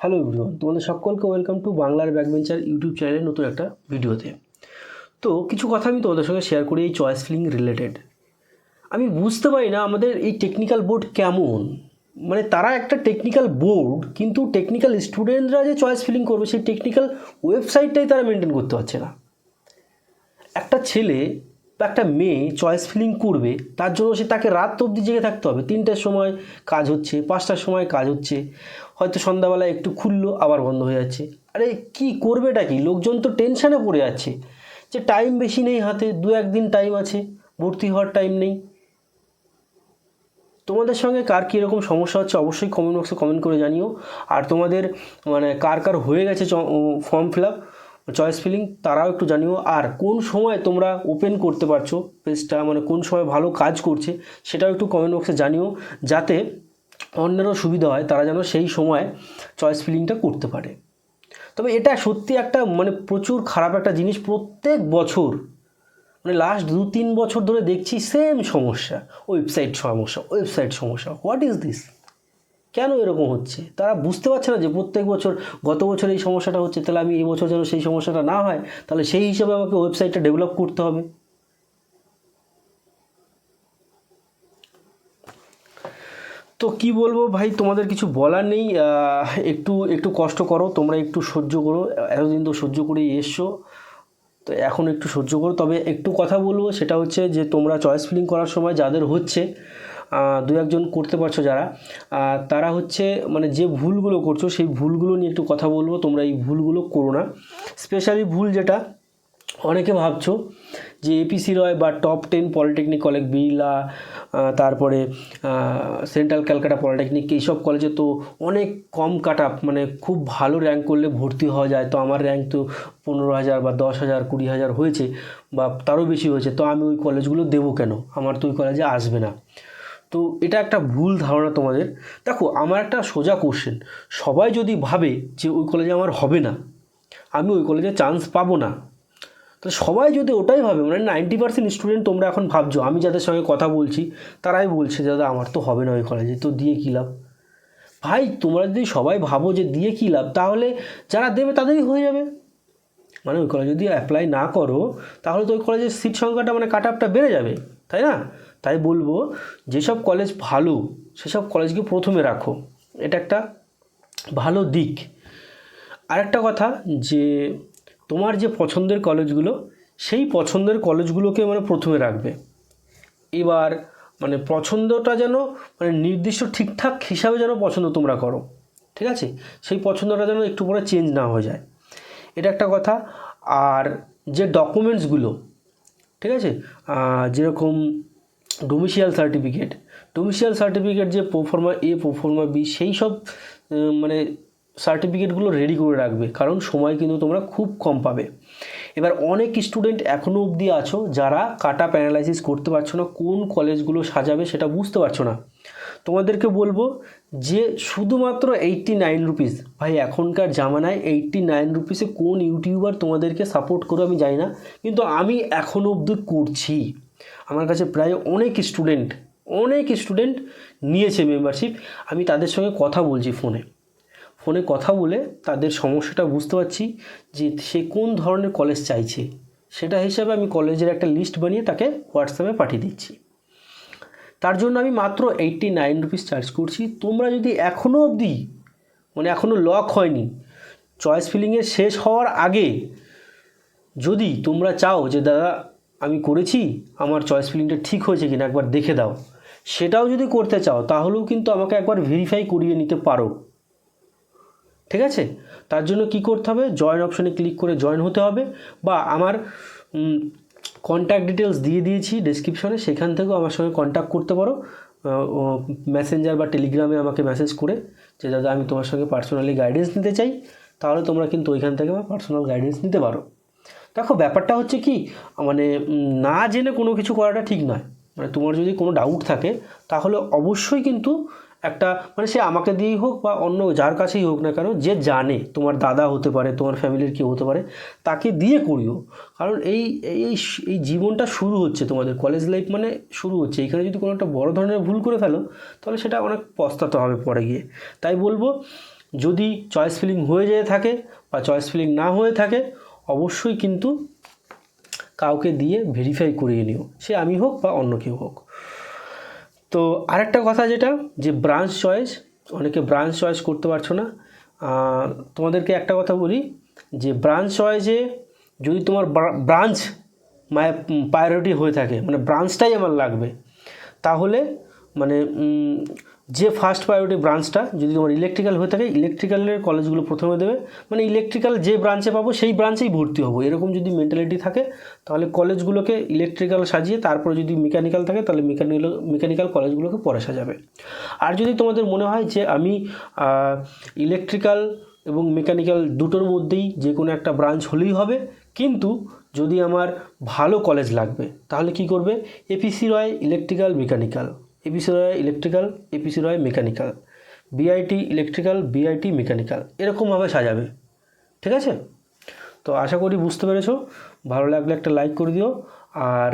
Hello everyone তোমাদের সকলকে welcome to বাংলার ব্যাকবেঞ্চার ইউটিউব চ্যানেলের নতুন একটা ভিডিওতে তো কিছু কথা আমি তোমাদের সঙ্গে শেয়ার করি এই চয়েস ফিলিং রিলেটেড আমি বুঝতে পারি না আমাদের এই টেকনিক্যাল বোর্ড কেমন। মানে তারা একটা টেকনিক্যাল বোর্ড কিন্তু টেকনিক্যাল স্টুডেন্টরা যে চয়েস ফিলিং করবে, সেই টেকনিক্যাল ওয়েবসাইটটাই তারা মেনটেন করতে পারছে না। একটা ছেলে বা একটা মেয়ে চয়েস ফিলিং করবে, তার জন্য সে তাকে রাত অবধি জেগে থাকতে হবে। তিনটার সময় কাজ হচ্ছে, পাঁচটার সময় কাজ হচ্ছে। হয়তো সন্ধ্যাবেলায় একটু খুললো, আবার বন্ধ হয়ে যাচ্ছে। আরে কি করবেটা কি? লোকজন তো টেনশানে পড়ে যাচ্ছে। যে টাইম বেশি নেই হাতে, দু একদিন টাইম আছে, ভর্তি হওয়ার টাইম নেই। তোমাদের সঙ্গে কার কীরকম সমস্যা হচ্ছে অবশ্যই কমেন্ট বক্সে কমেন্ট করে জানিও। আর তোমাদের মানে কার কার হয়ে গেছে form fill up choice filling তারাও একটু জানিও। আর কোন সময় তোমরা ওপেন করতে পারছ পেজটা মানে কোন সময় ভালো কাজ করছে, সেটাও একটু কমেন্ট বক্সে জানিও, যাতে অন্যেরও সুবিধা হয়, তারা যেন সেই সময় চয়েস ফিলিংটা করতে পারে। তবে এটা সত্যি একটা মানে প্রচুর খারাপ একটা জিনিস, প্রত্যেক বছর মানে লাস্ট দু তিন বছর ধরে দেখছি সেম সমস্যা ওয়েবসাইট সমস্যা ওয়েবসাইট সমস্যা হোয়াট ইজ দিস কেন এরকম হচ্ছে? তারা বুঝতে পারছে না যে প্রত্যেক বছর গত বছর এই সমস্যাটা হচ্ছে, তাহলে আমি এবছর যেন সেই সমস্যাটা না হয়, তাহলে সেই হিসাবে আমাকে ওয়েবসাইটটা ডেভেলপ করতে হবে। তো কি বলব ভাই, তোমাদের কিছু বলার নেই একটু একটু কষ্ট করো, তোমরা একটু সহ্য করো, এতদিন তো সহ্য করেই এসছো। তো এখন একটু সহ্য করো, তবে একটু কথা বলব, সেটা হচ্ছে যে তোমরা চয়েস ফিলিং করার সময় যাদের হচ্ছে দু একজন করতে পারছ যারা তারা হচ্ছে মানে যে ভুলগুলো করছ, সেই ভুলগুলো নিয়ে একটু কথা বলব, তোমরা এই ভুলগুলো করো না। স্পেশালি ভুল যেটা, অনেকে ভাবছ যে এপিসি রয় বা top ten polytechnic college Birla তারপরে সেন্ট্রাল ক্যালকাটা পলিটেকনিক এইসব কলেজে তো অনেক কম কাট মানে খুব ভালো র্যাঙ্ক করলে ভর্তি হওয়া যায়। তো আমার র্যাঙ্ক তো পনেরো হাজার বা দশ হাজার, কুড়ি হাজার হয়েছে বা তারও বেশি হয়েছে, তো আমি ওই কলেজগুলো দেবো কেন? আমার তো ওই কলেজে আসবে না। তো এটা একটা ভুল ধারণা তোমাদের। দেখো, আমার একটা সোজা কোশ্চেন সবাই যদি ভাবে যে ওই কলেজে আমার হবে না, আমি ওই কলেজে চান্স পাবো না তো সবাই যদি ওটাই ভাবে মানে নাইনটি পার্সেন্ট স্টুডেন্ট তোমরা এখন ভাবছ, আমি যাদের সঙ্গে কথা বলছি, তারাই বলছে দাদা, আমার তো হবে না ওই কলেজে তো দিয়ে কী লাভ? ভাই, তোমরা যদি সবাই ভাবো যে দিয়ে কী লাভ, তাহলে যারা দেবে তাদেরই হয়ে যাবে। মানে ওই কলেজে যদি অ্যাপ্লাই না করো, তাহলে তো ওই কলেজের সিট সংখ্যাটা মানে কাট আপটা বেড়ে যাবে, তাই না? তাই বলব যেসব কলেজ ভালো, সেসব কলেজকে প্রথমে রাখো। এটা একটা ভালো দিক। আরেকটা কথা যে, তোমার যে পছন্দের কলেজগুলো সেই পছন্দের কলেজগুলোকে মানে প্রথমে রাখবে। এবার মানে পছন্দটা যেন মানে নির্দিষ্ট ঠিকঠাক হিসাবে যেন পছন্দ তোমরা করো, ঠিক আছে? সেই পছন্দটা যেন একটু পরে চেঞ্জ না হয়ে যায়। এটা একটা কথা। আর যে ডকুমেন্টসগুলো ঠিক আছে? যেরকম ডোমিসিয়াল সার্টিফিকেট ডোমিসিয়াল সার্টিফিকেট যে প্রোফর্মা এ প্রোফর্মা বি সেই সব মানে সার্টিফিকেটগুলো রেডি করে রাখবে, কারণ সময় কিন্তু তোমরা খুব কম পাবে। এবার অনেক স্টুডেন্ট এখনও অবধি আছো যারা কাটা প্যানালাইসিস করতে পারছ না, কোন কলেজগুলো সাজাবে সেটা বুঝতে পারছ না। তোমাদেরকে বলব যে শুধুমাত্র এইট্টি নাইন রুপিস ভাই এখনকার জামানায় এইট্টি নাইন রুপিসে কোন ইউটিউবার তোমাদেরকে সাপোর্ট করে আমি জানি না, কিন্তু আমি এখনও অবধি করছি। আমার কাছে প্রায় অনেক স্টুডেন্ট অনেক স্টুডেন্ট নিয়েছে মেম্বারশিপ আমি তাদের সঙ্গে কথা বলছি ফোনে ফোনে কথা বলে তাদের সমস্যাটা বুঝতে পারছি যে সে কোন ধরনের কলেজ চাইছে। সেটা হিসাবে আমি কলেজের একটা লিস্ট বানিয়ে তাকে হোয়াটসঅ্যাপে পাঠিয়ে দিচ্ছি। তার জন্য আমি মাত্র এইট্টি নাইন রুপিস চার্জ করছি। তোমরা যদি এখনও অবধি মানে এখনও লক হয়নি চয়েস ফিলিংয়ের শেষ হওয়ার আগে যদি তোমরা চাও যে, দাদা আমি করেছি, আমার চয়েস ফিলিংটা ঠিক হয়েছে কিনা একবার দেখে দাও। সেটাও যদি করতে চাও, তাহলেও কিন্তু আমাকে একবার ভেরিফাই করিয়ে নিতে পারো। ঠিক আছে? তার জন্য কি করতে হবে? জয়েন অপশনে ক্লিক করে জয়েন হতে হবে বা আমার কন্ট্যাক্ট ডিটেলস দিয়ে দিয়েছি ডেসক্রিপশনে সেখান থেকেও আমার সঙ্গে কন্ট্যাক্ট করতে পারো। মেসেঞ্জার বা টেলিগ্রামে আমাকে মেসেজ করে যে, দাদা, আমি তোমার সঙ্গে পার্সোনালি গাইডেন্স নিতে চাই। তাহলে তোমরা কিন্তু ওইখান থেকে আমার পার্সোনাল গাইডেন্স নিতে পারো। দেখো, ব্যাপারটা হচ্ছে কি মানে না জেনে কোনো কিছু করাটা ঠিক নয়। মানে তোমার যদি কোনো ডাউট থাকে, তাহলে অবশ্যই কিন্তু একটা মানে সে আমাকে দিয়েই হোক বা অন্য যার কাছেই হোক না কেন, যে জানে তোমার দাদা হতে পারে, তোমার ফ্যামিলির কেউ হতে পারে, তাকে দিয়ে করিও। কারণ এই এই এই জীবনটা শুরু হচ্ছে তোমাদের কলেজ লাইফ মানে শুরু হচ্ছে। এখানে যদি কোনো একটা বড় ধরনের ভুল করে ফেলো, তাহলে সেটা অনেক পস্তাতে হবে পরে গিয়ে। তাই বলব, যদি চয়েস ফিলিং হয়ে যেয়ে থাকে বা চয়েস ফিলিং না হয়ে থাকে অবশ্যই কিন্তু কাউকে দিয়ে ভেরিফাই করিয়ে নিও। সে আমি হোক বা অন্য কেউ হোক। তো আরেকটা কথা যেটা, যে ব্রাঞ্চ চয়েস অনেকে ব্রাঞ্চ চয়েস করতে পারছ না। তোমাদেরকে একটা কথা বলি, যে ব্রাঞ্চ চয়েসে যদি তোমার ব্রাঞ্চ মায় প্রায়োরিটি হয়ে থাকে মানে ব্রাঞ্চটাই আমার লাগবে, তাহলে মানে যে ফার্স্ট প্রায়োরিটি ব্রাঞ্চটা যদি তোমার ইলেকট্রিক্যাল হয়ে থাকে ইলেকট্রিক্যালের কলেজগুলো প্রথমে দেবে। মানে ইলেকট্রিক্যাল যে ব্রাঞ্চে পাবো, সেই ব্রাঞ্চেই ভর্তি হব। এরকম যদি মেন্টালিটি থাকে, তাহলে কলেজগুলোকে ইলেকট্রিক্যাল সাজিয়ে, তারপরে যদি মেকানিক্যাল থাকে, তাহলে মেকানিক্যাল মেকানিক্যাল কলেজগুলোকে পরে সাজাবে। আর যদি তোমাদের মনে হয় যে আমি ইলেকট্রিক্যাল এবং মেকানিক্যাল দুটোর মধ্যেই যে কোনো একটা ব্রাঞ্চ হলেই হবে, কিন্তু যদি আমার ভালো কলেজ লাগবে, তাহলে কি করবে? APC Roy electrical mechanical APC Roy electrical APC Roy mechanical. BIT electrical, BIT mechanical. এরকমভাবে সাজাবে। ঠিক আছে? তো আশা করি বুঝতে পেরেছ। ভালো লাগলে একটা লাইক করে দিও। আর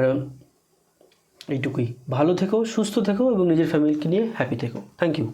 এইটুকুই। ভালো থেকো, সুস্থ থেকো এবং নিজের ফ্যামিলিকে নিয়ে হ্যাপি থেকো। Thank you